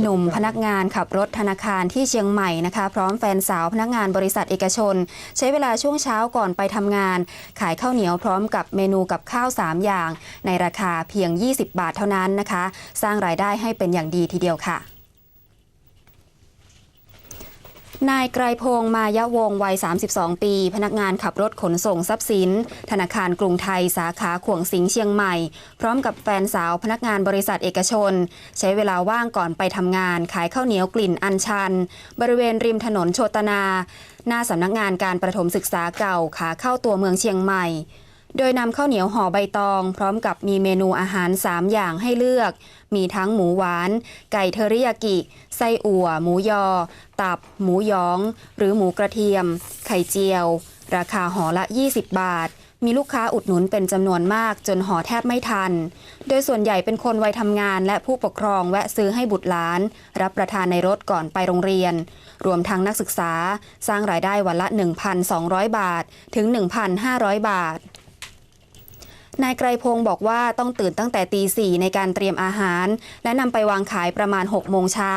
หนุ่มพนักงานขับรถธนาคารที่เชียงใหม่นะคะ พร้อมแฟนสาวพนักงานบริษัทเอกชน ใช้เวลาช่วงเช้าก่อนไปทำงาน ขายข้าวเหนียวพร้อมกับเมนูกับข้าว 3 อย่าง ในราคาเพียง 20 บาทเท่านั้นนะคะ สร้างรายได้ให้เป็นอย่างดีทีเดียวค่ะ นายไกรพงษ์มายะวงวัย 32 ปี พนักงานขับรถขนส่งทรัพย์สิน ธนาคารกรุงไทยสาขาขวงสิงห์เชียงใหม่ พร้อมกับแฟนสาวพนักงานบริษัทเอกชน ใช้เวลาว่างก่อนไปทำงาน ขายข้าวเหนียวกลิ่นอัญชัน บริเวณริมถนนโชตนา หน้าสำนักงานการประถมศึกษาเก่าขาเข้าตัวเมืองเชียงใหม่ โดยนำข้าวเหนียวห่อใบตอง พร้อมกับมีเมนูอาหาร 3 อย่างให้เลือก มีทั้งหมูหวาน ไก่เทอริยากิ ไส้อั่ว หมูยอ ตับ หมูยอง หรือหมูกระเทียม ไข่เจียว ราคาห่อละ 20 บาท มีลูกค้าอุดหนุนเป็นจำนวนมากจนห่อแทบไม่ทัน โดยส่วนใหญ่เป็นคนวัยทำงานและผู้ปกครองแวะซื้อให้บุตรหลาน รับประทานในรถก่อนไปโรงเรียน รวมทั้งนักศึกษา สร้างรายได้วันละ 1,200 บาท ถึง 1,500 บาท นายไกรพงศ์บอกว่าต้องตื่นตั้งแต่ตีสี่ในการเตรียมอาหาร และนำไปวางขายประมาณ 6 โมงเช้า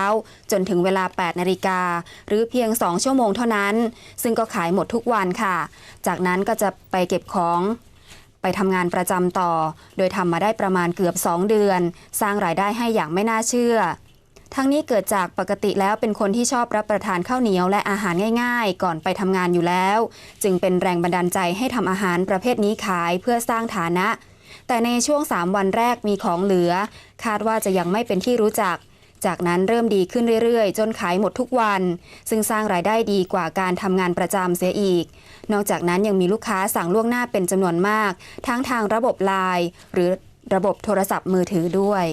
จนถึงเวลา 8 นาฬิกา หรือเพียง 2 ชั่วโมงเท่านั้น ซึ่งก็ขายหมดทุกวันค่ะ จากนั้นก็จะไปเก็บของไปทำงานประจำต่อ โดยทำมาได้ประมาณเกือบ 2 เดือน สร้างรายได้ให้อย่างไม่น่าเชื่อ ทั้งนี้เกิดจากปกติแล้วเป็นคนที่ชอบรับประทานข้าวเหนียวและอาหารง่าย ๆ ก่อนไปทำงานอยู่แล้ว จึงเป็นแรงบันดาลใจให้ทำอาหารประเภทนี้ขายเพื่อสร้างฐานะ แต่ในช่วง 3 วันแรกมีของเหลือ คาดว่าจะยังไม่เป็นที่รู้จัก จากนั้นเริ่มดีขึ้นเรื่อยๆ จนขายหมดทุกวัน ซึ่งสร้างรายได้ดีกว่าการทำงานประจำเสียอีก นอกจากนั้นยังมีลูกค้าสั่งล่วงหน้าเป็นจำนวนมาก ทั้งทางระบบไลน์หรือระบบโทรศัพท์มือถือด้วย